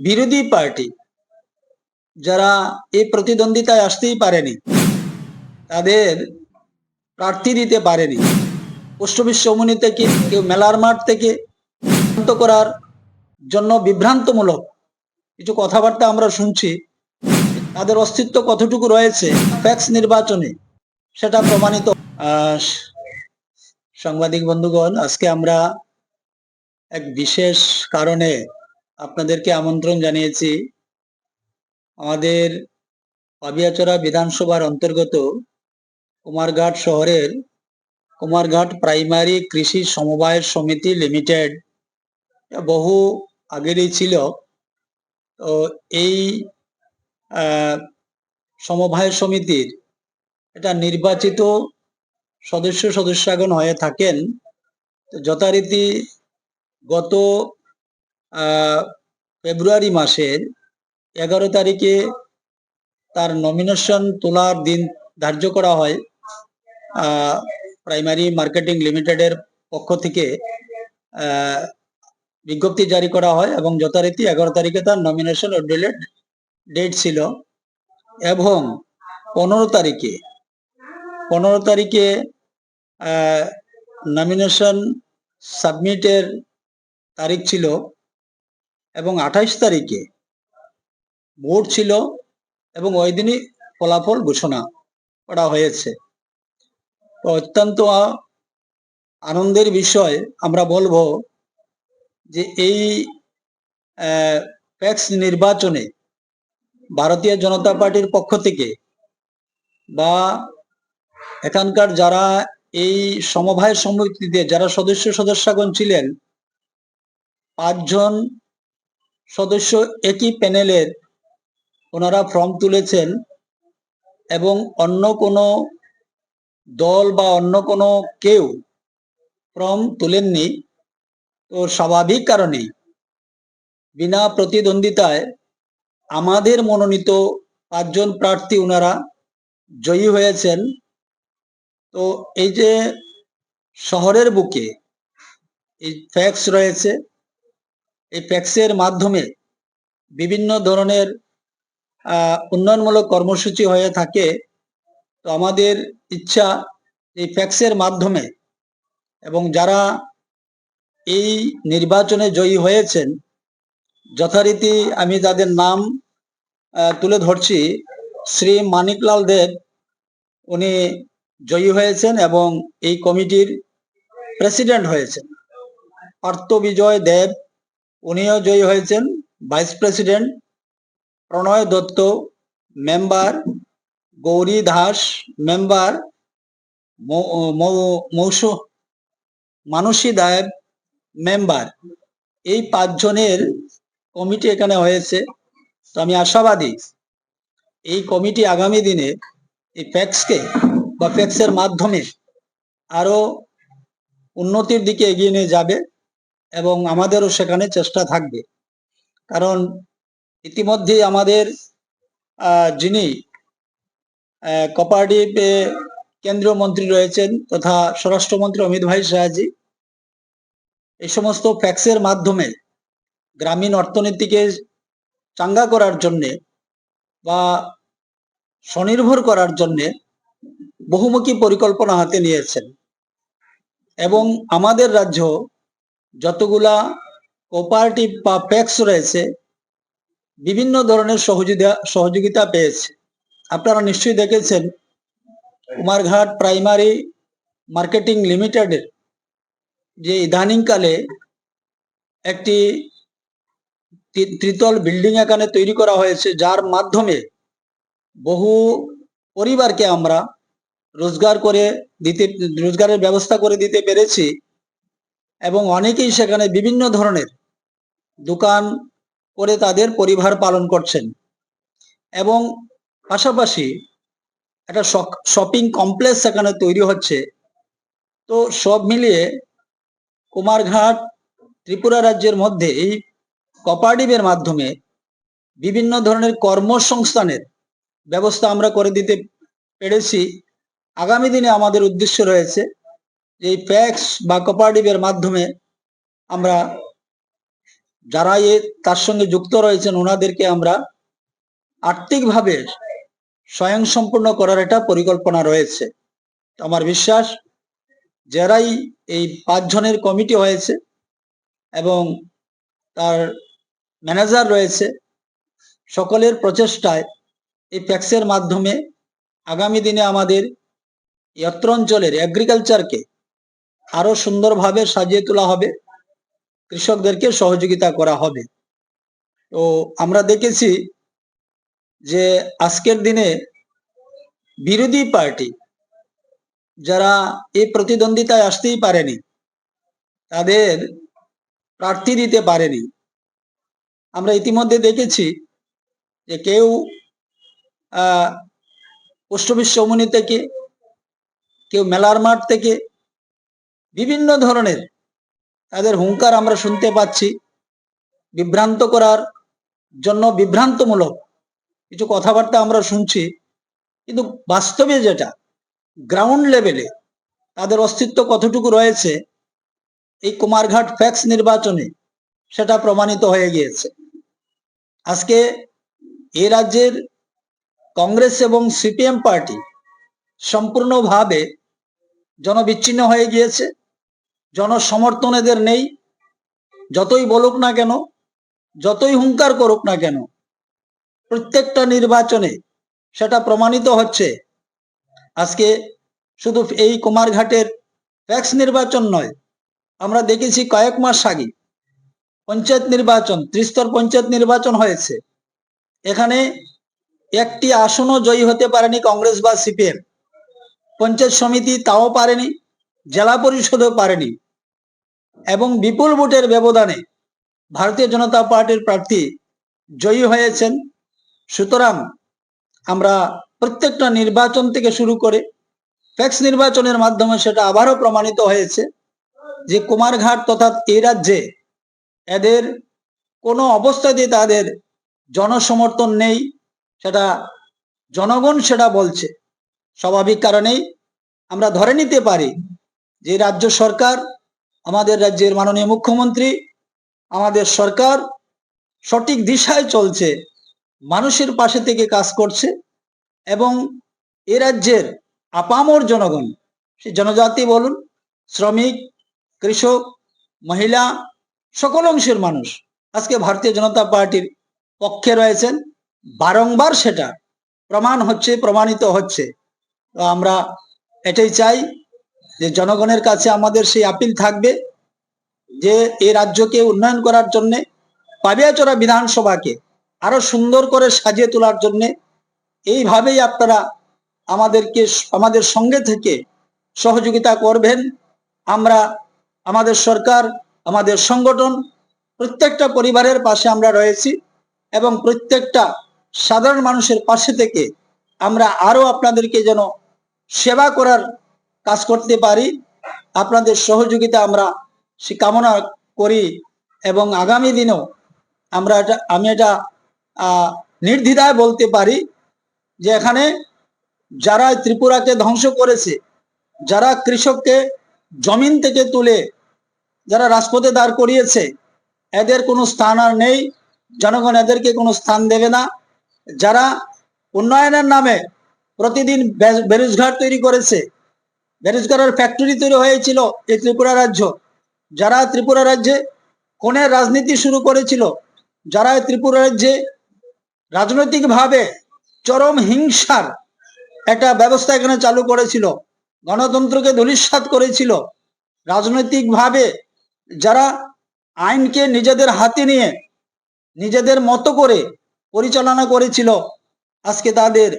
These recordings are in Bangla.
বিরোধী পার্টি যারা এই প্রতিদ্বন্দ্বিতায় আসতেই পারেনি, তাদের প্রার্থী দিতে পারেনি। অফিস চৌমুনি থেকে, কেউ মেলার মাঠ থেকে করার জন্য বিভ্রান্তমূলক কিছু কথাবার্তা আমরা শুনছি। তাদের অস্তিত্ব কতটুকু রয়েছে, ফ্যাক্স নির্বাচনে সেটা প্রমাণিত। সাংবাদিক বন্ধুগণ, আজকে আমরা এক বিশেষ কারণে আপনাদেরকে আমন্ত্রণ জানিয়েছি। আমাদের পাবিয়াচড়া বিধানসভার অন্তর্গত কুমারঘাট শহরের কুমারঘাট প্রাইমারি কৃষি সমবায় সমিতি লিমিটেড। বহু আগেরই ছিল। তো এই সমবায় সমিতির এটা নির্বাচিত সদস্য সদস্যগণ হয়ে থাকেন। যথারীতি গত ফেব্রুয়ারি মাসের এগারো তারিখে তার নমিনেশন তোলার দিন ধার্য করা হয় প্রাইমারি মার্কেটিং লিমিটেডের পক্ষ থেকে বিজ্ঞপ্তি জারি করা হয় এবং যথারীতি এগারো তারিখে তার নমিনেশন ও ডিলেট ডেট ছিল এবং পনেরো তারিখে পনেরো তারিখে নমিনেশন সাবমিটের তারিখ ছিল এবং আঠাইশ তারিখে ভোট ছিল এবং ওই দিনই ফলাফল ঘোষণা করা হয়েছে। অত্যন্ত আনন্দের বিষয় আমরা বলব যে এই প্যাক্স নির্বাচনে ভারতীয় জনতা পার্টির পক্ষ থেকে বা এখানকার যারা এই সমবায় সমিতিতে যারা সদস্য সদস্যগণ ছিলেন, পাঁচজন সদস্য একই প্যানেলের ওনারা ফর্ম তুলেছেন এবং অন্য কোনো দল বা অন্য কোনো কেউ ফর্ম তুলেননি। তো স্বাভাবিক কারণেই বিনা প্রতিদ্বন্দ্বিতায় আমাদের মনোনীত পাঁচজন প্রার্থী ওনারা জয়ী হয়েছেন। তো এই যে শহরের বুকে এই ফ্যাক্স রয়েছে এই ফ্যাক্সের মাধ্যমে বিভিন্ন ধরনের উন্নয়নমূলক কর্মসূচি হয়ে থাকে। তো আমাদের ইচ্ছা এই ফ্যাক্সের মাধ্যমে এবং যারা এই নির্বাচনে জয়ী হয়েছেন, যথারীতি আমি যাদের নাম তুলে ধরছি। শ্রী মানিকলাল দেব, উনি জয়ী হয়েছেন এবং এই কমিটির প্রেসিডেন্ট হয়েছেন। পার্থ বিজয় দেব উনিও জয়ী হয়েছেন। Vice president Pranay Dutta member Gouri Das member Mousu, Manasi Dev member এই পাঁচজনের কমিটি এখানে হয়েছে। তো আমি আশাবাদী এই কমিটি আগামী দিনে এই ফ্যাক্সকে বা ফ্যাক্সের মাধ্যমে আরও উন্নতির দিকে এগিয়ে নিয়ে যাবে। এবং আমাদেরও সেখানে চেষ্টা থাকবে। কারণ ইতিমধ্যে আমাদের যিনি কপারেটিভ কেন্দ্রীয় মন্ত্রী রয়েছেন তথা স্বরাষ্ট্রমন্ত্রী অমিত ভাই শাহজি এই সমস্ত ফ্যাক্সের মাধ্যমে গ্রামীণ অর্থনীতিকে চাঙ্গা করার জন্যে বা স্বনির্ভর করার জন্যে বহুমুখী পরিকল্পনা হাতে নিয়েছেন। এবং আমাদের রাজ্য যতগুলা কোপারেটিভ বা প্যাক্স রয়েছে, বিভিন্ন ধরনের সহযোগিতা সহযোগিতা পেয়েছে। আপনারা নিশ্চয়ই দেখেছেন, কুমারঘাট প্রাইমারি মার্কেটিং লিমিটেডের যে ইদানিংকালে একটি ত্রি- ত্রিতল বিল্ডিং এখানে তৈরি করা হয়েছে, যার মাধ্যমে বহু পরিবারকে আমরা রোজগার করে দিতে, রোজগারের ব্যবস্থা করে দিতে পেরেছি। এবং অনেকেই সেখানে বিভিন্ন ধরনের দোকান করে তাদের পরিবার পালন করছেন। এবং পাশাপাশি একটা শপিং কমপ্লেক্স সেখানে তৈরি হচ্ছে। তো সব মিলিয়ে কুমারঘাট, ত্রিপুরা রাজ্যের মধ্যে এই কোপারেটিভের মাধ্যমে বিভিন্ন ধরনের কর্মসংস্থানের ব্যবস্থা আমরা করে দিতে পেরেছি। আগামী দিনে আমাদের উদ্দেশ্য রয়েছে এই প্যাক্স বা কোপারেটিভের মাধ্যমে আমরা যারা এ তার সঙ্গে যুক্ত রয়েছেন, ওনাদেরকে আমরা আর্থিকভাবে স্বয়ংসম্পূর্ণ করার একটা পরিকল্পনা রয়েছে। আমার বিশ্বাস, যারাই এই পাঁচজনের কমিটি হয়েছে এবং তার ম্যানেজার রয়েছে, সকলের প্রচেষ্টায় এই প্যাক্সের মাধ্যমে আগামী দিনে আমাদের এই অত্র অঞ্চলের এগ্রিকালচারকে আরও সুন্দরভাবে সাজিয়ে তোলা হবে। কৃষকদেরকে সহযোগিতা করা হবে। তো আমরা দেখেছি যে আজকের দিনে বিরোধী পার্টি যারা এই প্রতিদ্বন্দ্বিতায় আসতেই পারেনি, তাদের প্রার্থী দিতে পারেনি। আমরা ইতিমধ্যে দেখেছি যে কেউ, আহ অফিস থেকে, কেউ মেলার মাঠ থেকে বিভিন্ন ধরনের। তাদের হুঙ্কার আমরা শুনতে পাচ্ছি। বিভ্রান্ত করার জন্য বিভ্রান্তমূলক কিছু কথাবার্তা আমরা শুনছি। কিন্তু বাস্তবে যেটা গ্রাউন্ড লেভেলে তাদের অস্তিত্ব কতটুকু রয়েছে, এই কুমারঘাট ফ্যাক্স নির্বাচনে সেটা প্রমাণিত হয়ে গিয়েছে। আজকে এ রাজ্যের কংগ্রেস এবং সিপিএম পার্টি সম্পূর্ণভাবে জনবিচ্ছিন্ন হয়ে গিয়েছে। জনসমর্থন এদের নেই, যতই বলুক না কেন, যতই হুঙ্কার করুক না কেন, প্রত্যেকটা নির্বাচনে সেটা প্রমাণিত হচ্ছে। আজকে শুধু এই কুমারঘাটের ট্যাক্স নির্বাচন নয়, আমরা দেখেছি কয়েক মাস আগে পঞ্চায়েত নির্বাচন, ত্রিস্তর পঞ্চায়েত নির্বাচন হয়েছে। এখানে একটি আসনও জয়ী হতে পারেনি কংগ্রেস বা সিপিএম পঞ্চায়েত সমিতি তাও পারেনি। জেলা পরিষদও পারেনি এবং বিপুল ভোটের ব্যবধানে ভারতীয় জনতা পার্টির প্রার্থী জয়ী হয়েছেন। সুতরাং আমরা প্রত্যেকটা নির্বাচন থেকে শুরু করে ফ্যাক্স নির্বাচনের মাধ্যমে সেটা আবারও প্রমাণিত হয়েছে যে কুমারঘাট তথা এই রাজ্যে এদের কোনো অবস্থাতে তাদের জনসমর্থন নেই, সেটা জনগণ সেটা বলছে। স্বাভাবিক কারণেই আমরা ধরে নিতে পারি যে রাজ্য সরকার, আমাদের রাজ্যের মাননীয় মুখ্যমন্ত্রী, আমাদের সরকার সঠিক দিশায় চলছে, মানুষের পাশে থেকে কাজ করছে এবং এ রাজ্যের আপামর জনগণ, সে জনজাতি বলুন, শ্রমিক, কৃষক, মহিলা, সকল অংশের মানুষ আজকে ভারতীয় জনতা পার্টির পক্ষে রয়েছেন। বারংবার সেটা প্রমাণ হচ্ছে, প্রমাণিত হচ্ছে। তো আমরা এটাই চাই যে জনগণের কাছে আমাদের সেই আপিল থাকবে যে এই রাজ্যকে উন্নয়ন করার জন্যে পাবিয়াচড়া বিধানসভাকে আরও সুন্দর করে সাজিয়ে তোলার জন্যে এইভাবেই আপনারা আমাদেরকে আমাদের সঙ্গে থেকে সহযোগিতা করবেন। আমরা, আমাদের সরকার, আমাদের সংগঠন, প্রত্যেকটা পরিবারের পাশে আমরা রয়েছি এবং প্রত্যেকটা সাধারণ মানুষের পাশে থেকে আমরা আরও আপনাদেরকে যেন সেবা করার কাজ করতে পারি। আপনাদের সহযোগিতা আমরা কামনা করি এবং আগামী দিনেও আমরা এটা, আমি এটা নির্দ্বিধায় বলতে পারি যে এখানে যারা ত্রিপুরাকে ধ্বংস করেছে, যারা কৃষককে জমিন থেকে তুলে যারা রাজপথে দাঁড় করিয়েছে, এদের কোনো স্থান আর নেই, জনগণ এদেরকে কোনো স্থান দেবে না। যারা উন্নয়নের নামে প্রতিদিন বেরোজগার তৈরি করেছে বেরোজগারের ফ্যাক্টরি তৈরি হয়েছিল এই ত্রিপুরা রাজ্য। যারা ত্রিপুরা রাজ্যে কোনের রাজনীতি শুরু করেছিল, যারা ত্রিপুরা রাজ্যে রাজনৈতিকভাবে চরম হিংসার একটা ব্যবস্থা এখানে চালু করেছিল, গণতন্ত্রকে ধূলিসাৎ করেছিল, রাজনৈতিকভাবে যারা আইনকে নিজেদের হাতে নিয়ে, নিজেদের মতো করে পরিচালনা করেছিল, আজকে তাদের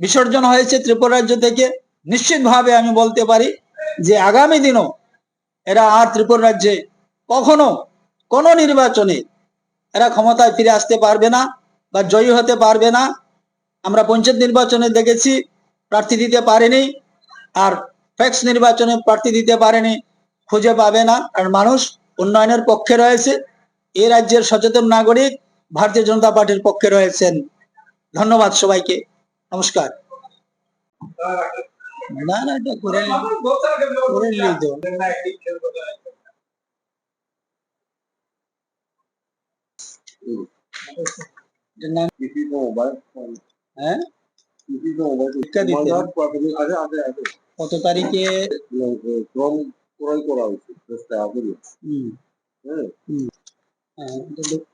বিসর্জন হয়েছে ত্রিপুরা রাজ্য থেকে। নিশ্চিতভাবে আমি বলতে পারি যে আগামী দিনও এরা আর ত্রিপুরা রাজ্যে কখনো কোনো নির্বাচনে এরা ক্ষমতায় ফিরে আসতে পারবে না বা জয়ী হতে পারবে না। আমরা পঞ্চায়েত নির্বাচনে দেখেছি প্রার্থী দিতে পারেনি আর ফ্যাক্স নির্বাচনে প্রার্থী দিতে পারেনি, খুঁজে পাবে না। কারণ মানুষ উন্নয়নের পক্ষে রয়েছে। এই রাজ্যের সচেতন নাগরিক ভারতীয় জনতা পার্টির পক্ষে রয়েছেন। ধন্যবাদ সবাইকে। নমস্কার। না না এটা করে নি- করে নিই তো করে নিই তো এটার নাম কৃষি মোবাইল ফোন হ্যাঁ কৃষি মোবাইল শিক্ষা দিতে। বাজার প্রাথমিক আছে আছে আছে কত তারিখে শ্রম ক্রয় করা উচিত চেষ্টা করি হুম, হ্যাঁ হ্যাঁ, এটা দেখ-